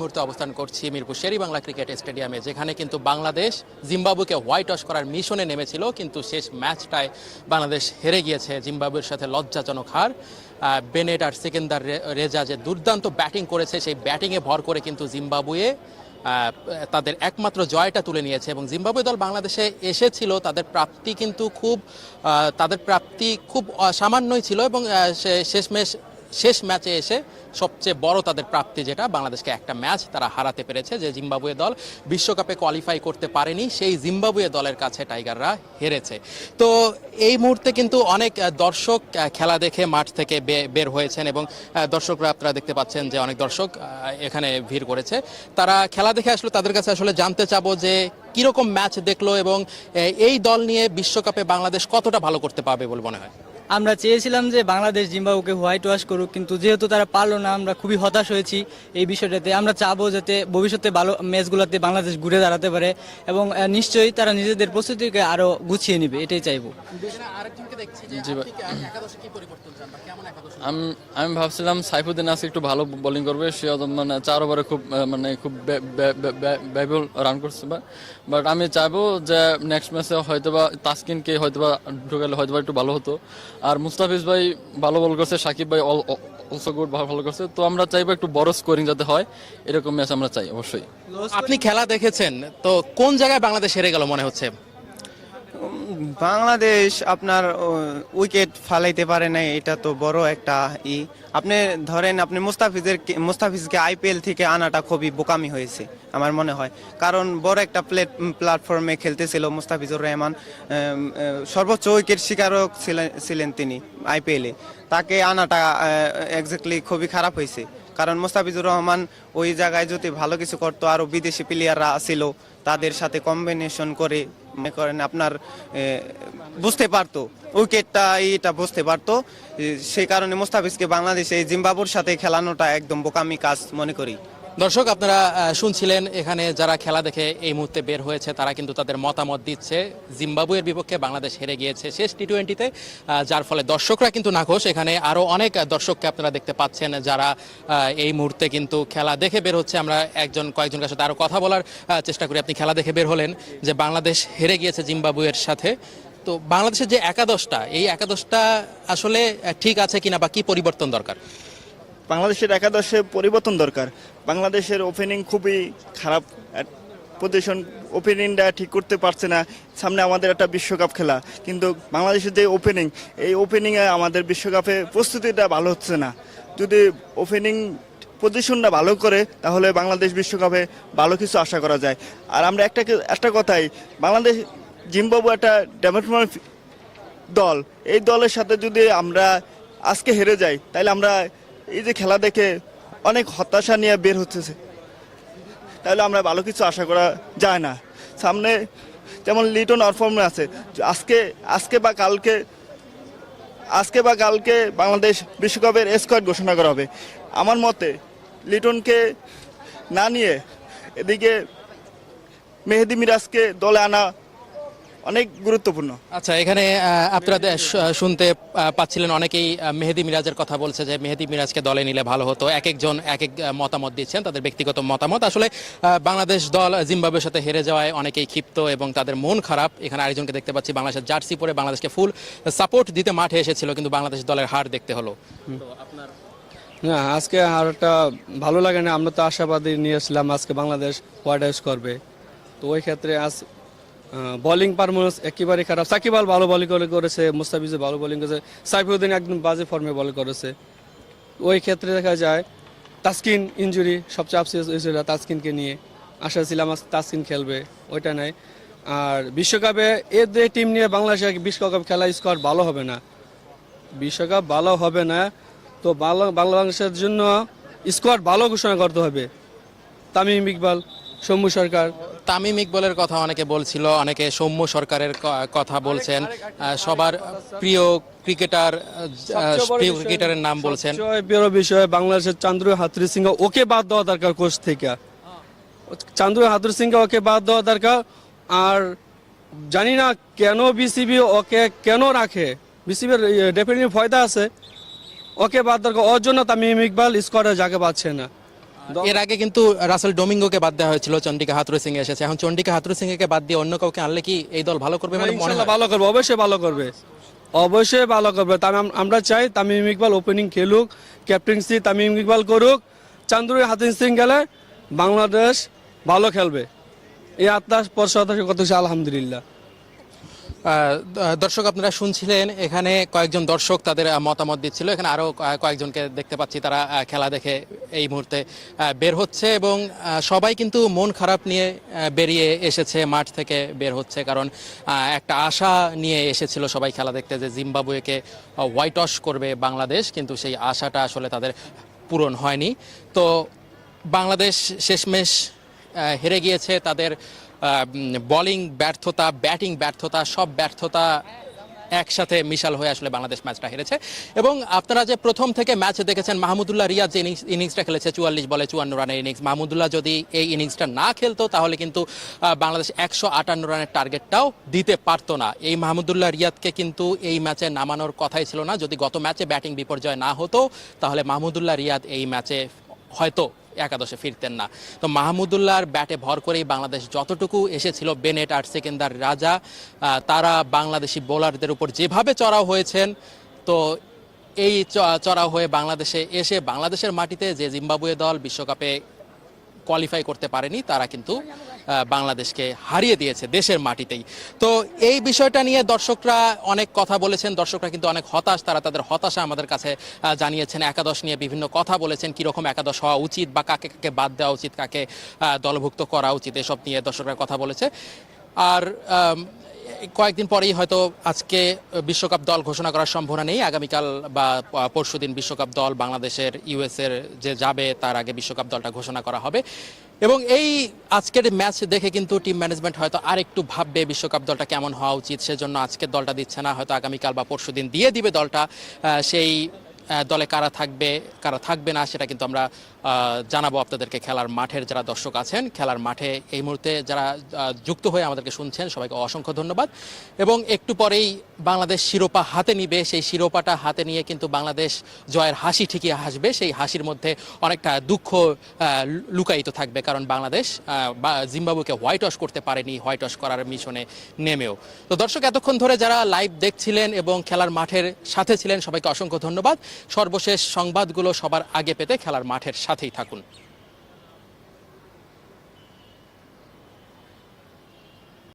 মুহূর্তে অবস্থান করছি মিরপুর শেরি বাংলা ক্রিকেট স্টেডিয়ামে, যেখানে কিন্তু বাংলাদেশ জিম্বাবুকে হোয়াইট ওয়াশ করার মিশনে নেমেছিল, কিন্তু শেষ ম্যাচটায় বাংলাদেশ হেরে গিয়েছে জিম্বাবুয়ের সাথে লজ্জাজনক হার। বেনেট আর সিকেন্দার রেজা যে দুর্দান্ত ব্যাটিং করেছে, সেই ব্যাটিংয়ে ভর করে কিন্তু জিম্বাবুয়ে তাদের একমাত্র জয়টা তুলে নিয়েছে এবং জিম্বাবুয়ে দল বাংলাদেশে এসেছিল, তাদের প্রাপ্তি কিন্তু খুব তাদের প্রাপ্তি খুব সামান্যই ছিল এবং শেষমেশ শেষ ম্যাচে এসে সবচেয়ে বড় তাদের প্রাপ্তি যেটা, বাংলাদেশকে একটা ম্যাচ তারা হারাতে পেরেছে যে জিম্বাবুয়ে দল বিশ্বকাপে কোয়ালিফাই করতে পারেনি, সেই জিম্বাবুয়ে দলের কাছে টাইগাররা হেরেছে। তো এই মুহূর্তে কিন্তু অনেক দর্শক খেলা দেখে মাঠ থেকে বের হয়েছেন এবং দর্শকরা আপনারা দেখতে পাচ্ছেন যে অনেক দর্শক এখানে ভিড় করেছে। তারা খেলা দেখে আসলে তাদের কাছে আসলে জানতে চাবো যে কীরকম ম্যাচ দেখল এবং এই দল নিয়ে বিশ্বকাপে বাংলাদেশ কতটা ভালো করতে পারবে বলে মনে হয়? আমরা চেয়েছিলাম যে বাংলাদেশ, জিম্বাবুকে হোয়াইট ওয়াশ করুক, কিন্তু যেহেতু তারা পারল না, আমরা খুবই হতাশ হয়েছি এই বিষয়টাতে। আমরা চাবো যাতে ভবিষ্যতে ভালো ম্যাচগুলোতে বাংলাদেশ ঘুরে দাঁড়াতে পারে এবং নিশ্চয়ই তারা নিজেদের প্রস্তুতিকে আরও গুছিয়ে নিবে, এটাই চাইব। আমি আমি ভাবছিলাম সাইফুদ্দিন আজকে একটু ভালো বোলিং করবে, সে মানে চার ওভারে খুব মানে খুব ব্যয়বহুল রান করছে বাট আমি চাইব যে নেক্সট ম্যাচে হয়তোবা তাসকিনকে হয়তোবা ঢুকালে হয়তোবা একটু ভালো হতো। আর মুস্তাফিজ ভাই ভালো বল করছে, সাকিব ভাই অলসো ভালো ভালো করছে। তো আমরা চাইব একটু বড় স্কোরিং যাতে হয়, এরকম ম্যাচ আমরা চাই, অবশ্যই। আপনি খেলা দেখেছেন, তো কোন জায়গায় বাংলাদেশ হেরে গেল মনে হচ্ছে? বাংলাদেশ আপনার উইকেট ফালাইতে পারে নাই, এটা তো বড় একটা ই। আপনি ধরেন, আপনি মুস্তাফিজের মুস্তাফিজকে আইপিএল থেকে আনাটা খুবই বোকামি হয়েছে, আমার মনে হয়। কারণ বড় একটা প্লেট প্ল্যাটফর্মে খেলতেছিল মুস্তাফিজুর রহমান সর্বোচ্চ উইকেট শিকারক ছিলেন তিনি আইপিএলে তাকে আনাটা এক্স্যাক্টলি খুবই খারাপ হয়েছে। কারণ মুস্তাফিজুর রহমান ওই জায়গায় যদি ভালো কিছু করতো আরও বিদেশি প্লেয়াররা ছিল, তাদের সাথে কম্বিনেশন করে মনে করেন আপনার বুঝতে পারতো, উইকেটটা এইটা বুঝতে পারতো। সেই কারণে মোস্তাফিজকে বাংলাদেশে জিম্বাবুর সাথে খেলানোটা একদম বোকামি কাজ মনে করি। দর্শক, আপনারা শুনছিলেন এখানে যারা খেলা দেখে এই মুহূর্তে বের হয়েছে, তারা কিন্তু তাদের মতামত দিচ্ছে। জিম্বাবুয়ের বিপক্ষে বাংলাদেশ হেরে গিয়েছে শেষ টি টোয়েন্টিতে যার ফলে দর্শকরা কিন্তু নাখোশ। এখানে আরও অনেক দর্শককে আপনারা দেখতে পাচ্ছেন যারা এই মুহূর্তে কিন্তু খেলা দেখে বের হচ্ছে। আমরা একজন, কয়েকজনের সাথে আরও কথা বলার চেষ্টা করি। আপনি খেলা দেখে বের হলেন যে বাংলাদেশ হেরে গিয়েছে জিম্বাবুয়ের সাথে। তো বাংলাদেশের যে একাদশটা, এই একাদশটা আসলে ঠিক আছে কিনা বা কি পরিবর্তন দরকার? বাংলাদেশের একাদশে পরিবর্তন দরকার। বাংলাদেশের ওপেনিং খুবই খারাপ। পজিশন ওপেনিংটা ঠিক করতে পারছে না। সামনে আমাদের একটা বিশ্বকাপ খেলা। কিন্তু বাংলাদেশের যে ওপেনিং এই ওপেনিংয়ে আমাদের বিশ্বকাপে প্রস্তুতিটা ভালো হচ্ছে না। যদি ওপেনিং পজিশনটা ভালো করে, তাহলে বাংলাদেশ বিশ্বকাপে ভালো কিছু আশা করা যায়। আর আমরা একটা একটা কথাই, বাংলাদেশ জিম্বাবু একটা ডেভেলপমেন্ট দল। এই দলের সাথে যদি আমরা আজকে হেরে যাই তাহলে আমরা এই যে খেলা দেখে অনেক হতাশা নিয়ে বের হচ্ছে। তাহলে আমরা ভালো কিছু আশা করা যায় না। সামনে যেমন লিটন অরফর্মে আছে, আজকে আজকে বা কালকে, আজকে বা কালকে বাংলাদেশ বিশ্বকাপের স্কোয়াড ঘোষণা করা হবে। আমার মতে লিটনকে না নিয়ে এদিকে মেহেদি মিরাজকে দলে আনা অনেক গুরুত্বপূর্ণ। আচ্ছা এখানে আপনারা শুনতে পাচ্ছিলেন অনেকেই মেহেদি মিরাজের কথা বলছে যে মেহেদি মিরাজকে দলে নিলে ভালো হতো। এক একজন এক এক মতামত দিচ্ছেন তাদের ব্যক্তিগত মতামত। আসলে বাংলাদেশ দল জিম্বাবুয়ের সাথে হেরে যাওয়ায় অনেকেই ক্ষিপ্ত এবং তাদের মন খারাপ। এখানে আরেকজনকে দেখতে পাচ্ছি বাংলাদেশের জার্সি পরে বাংলাদেশকে ফুল সাপোর্ট দিতে মাঠে এসেছিল কিন্তু বাংলাদেশ দলের হার দেখতে হলো। না আজকে হারটা ভালো লাগে না আমরা তো আশাবাদী নিয়ে নিয়েছিলাম আজকে বাংলাদেশ হোয়াইট হাউস করবে। তো ওই ক্ষেত্রে আজ বোলিং পারফরমেন্স একেবারে খারাপ। সাকিব আল ভালো বোলিং করেছে মুস্তাফিজে ভালো বোলিং করেছে। সাইফুদ্দিন একদম বাজে ফর্মে বল করেছে। ওই ক্ষেত্রে দেখা যায়, তাসকিন ইনজুরি সবচেয়ে আফসোস হয়েছিল তাসকিনকে নিয়ে। আশা ছিলাম তাসকিন খেলবে, ওইটা নাই। আর বিশ্বকাপে এর যে টিম নিয়ে বাংলাদেশের বিশ্বকাপ খেলা স্কোর ভালো হবে না। বিশ্বকাপ ভালো হবে না, তো বাংলা- বাংলাদেশের জন্য স্কোয়াড ভালো ঘোষণা করতে হবে। তামিম ইকবাল, শম্ভু সরকার তামিম ইকবলের কথা অনেকে বলছিল অনেকে সৌম্য সরকারের কথা বলছেন। সবার প্রিয় ক্রিকেটার প্রিয় ক্রিকেটারের নাম বলছেন। বড় বিষয় বাংলাদেশের চান্দ্র হাতুরি সিংহ ওকে বাদ দেওয়া দরকার কোচ থেকে। চান্দ্র হাতুরি সিংহ ওকে বাদ দেওয়া দরকার। আর জানি না কেন বিসিবি ওকে কেন রাখে। বিসিবির ডেফিনেটলি ফয়দা আছে। ওকে বাদ দরকার। ওর জন্য তামিম ইকবাল স্কোয়াডে জায়গা পাচ্ছে না। এর আগে কিন্তু রাসেল ডোমিঙ্গোকে বাদ দেওয়া হয়েছিল চন্ডিকা হাতুরু সিং এসেছে। এখন চন্ডিকা হাতুরু সিং কে বাদ দিয়ে অন্য কাউকে আনলে কি এই দল ভালো করবে মানে মনে ভালো করবে অবশ্যই ভালো করবে। অবশ্যই ভালো করবে। তামিম আমরা চাই তামিম ইকবাল ওপেনিং খেলুক ক্যাপ্টেন্সি তামিম ইকবাল করুক চান্দুরি হাতিন সিং গেলে বাংলাদেশ ভালো খেলবে। এই আত্মা পর কথা আলহামদুলিল্লাহ। দর্শক আপনারা শুনছিলেন, এখানে কয়েকজন দর্শক তাদের মতামত দিচ্ছিল। এখানে আরও কয়েকজনকে দেখতে পাচ্ছি তারা খেলা দেখে এই মুহূর্তে বের হচ্ছে এবং সবাই কিন্তু মন খারাপ নিয়ে বেরিয়ে এসেছে, মাঠ থেকে বের হচ্ছে কারণ একটা আশা নিয়ে এসেছিল সবাই খেলা দেখতে যে জিম্বাবুয়েকে হোয়াইট ওয়াশ করবে বাংলাদেশ, কিন্তু সেই আশাটা আসলে তাদের পূরণ হয়নি। তো বাংলাদেশ শেষমেশ হেরে গিয়েছে তাদের বোলিং ব্যর্থতা ব্যাটিং ব্যর্থতা, সব ব্যর্থতা একসাথে মিশাল হয়ে আসলে বাংলাদেশ ম্যাচটা হেরেছে। এবং আপনারা যে প্রথম থেকে ম্যাচ দেখেছেন, মাহমুদুল্লাহ রিয়াদ যে ইনিংস ইনিংসটা খেলেছে, চুয়াল্লিশ বলে চুয়ান্ন রানের ইনিংস মাহমুদুল্লাহ যদি এই ইনিংসটা না খেলতো, তাহলে কিন্তু বাংলাদেশ একশো আটান্ন রানের টার্গেটটাও দিতে পারতো না। এই মাহমুদুল্লাহ রিয়াদকে কিন্তু এই ম্যাচে নামানোর কথাই ছিল না। যদি গত ম্যাচে ব্যাটিং বিপর্যয় না হতো, তাহলে মাহমুদুল্লাহ রিয়াদ এই ম্যাচে হয়তো একাদশে ফিরতেন না। তো মাহমুদুল্লাহর ব্যাটে ভর করেই বাংলাদেশ যতটুকু এসেছিল, বেনেট আর সেকেন্দার রাজা তারা বাংলাদেশি বোলারদের উপর যেভাবে চড়াও হয়েছেন, তো এই চ- চড়াও হয়ে বাংলাদেশে এসে বাংলাদেশের মাটিতে যে জিম্বাবুয়ে দল বিশ্বকাপে কোয়ালিফাই করতে পারেনি, তারা কিন্তু বাংলাদেশকে হারিয়ে দিয়েছে দেশের মাটিতেই। তো এই বিষয়টা নিয়ে দর্শকরা অনেক কথা বলেছেন, দর্শকরা কিন্তু অনেক হতাশ, তারা তাদের হতাশা আমাদের কাছে জানিয়েছেন। একাদশ নিয়ে বিভিন্ন কথা বলেছেন, কীরকম একাদশ হওয়া উচিত বা কাকে কাকে বাদ দেওয়া উচিত, কাকে দলভুক্ত করা উচিত, এসব নিয়ে দর্শকরা কথা বলেছে। আর কয়েকদিন পরেই হয়তো আজকে বিশ্বকাপ দল ঘোষণা করার সম্ভাবনা নেই। আগামীকাল বা পরশুদিন বিশ্বকাপ দল বাংলাদেশের ইউএস এর যে যাবে, তার আগে বিশ্বকাপ দলটা ঘোষণা করা হবে। এবং এই আজকের ম্যাচ দেখে কিন্তু টিম ম্যানেজমেন্ট হয়তো আরেকটু ভাববে বিশ্বকাপ দলটা কেমন হওয়া উচিত। সেজন্য আজকের দলটা দিচ্ছে না। হয়তো আগামীকাল বা পরশুদিন দিয়ে দিবে দলটা। সেই দলে কারা থাকবে কারা থাকবে না সেটা কিন্তু আমরা জানাব আপনাদেরকে খেলার মাঠের যারা দর্শক আছেন। খেলার মাঠে এই মুহূর্তে যারা যুক্ত হয়ে আমাদেরকে শুনছেন, সবাইকে অসংখ্য ধন্যবাদ। এবং একটু পরেই বাংলাদেশ শিরোপা হাতে নিবে। সেই শিরোপাটা হাতে নিয়ে কিন্তু বাংলাদেশ জয়ের হাসি ঠিকই হাসবে। সেই হাসির মধ্যে অনেকটা দুঃখ লুকায়িত থাকবে। কারণ বাংলাদেশ জিম্বাবুকে হোয়াইট ওয়াশ করতে পারেনি, হোয়াইট ওয়াশ করার মিশনে নেমেও। তো দর্শক, এতক্ষণ ধরে যারা লাইভ দেখছিলেন এবং খেলার মাঠের সাথে ছিলেন, সবাইকে অসংখ্য ধন্যবাদ। সর্বশেষ সংবাদগুলো সবার আগে পেতে খেলার মাঠের সাথেই থাকুন।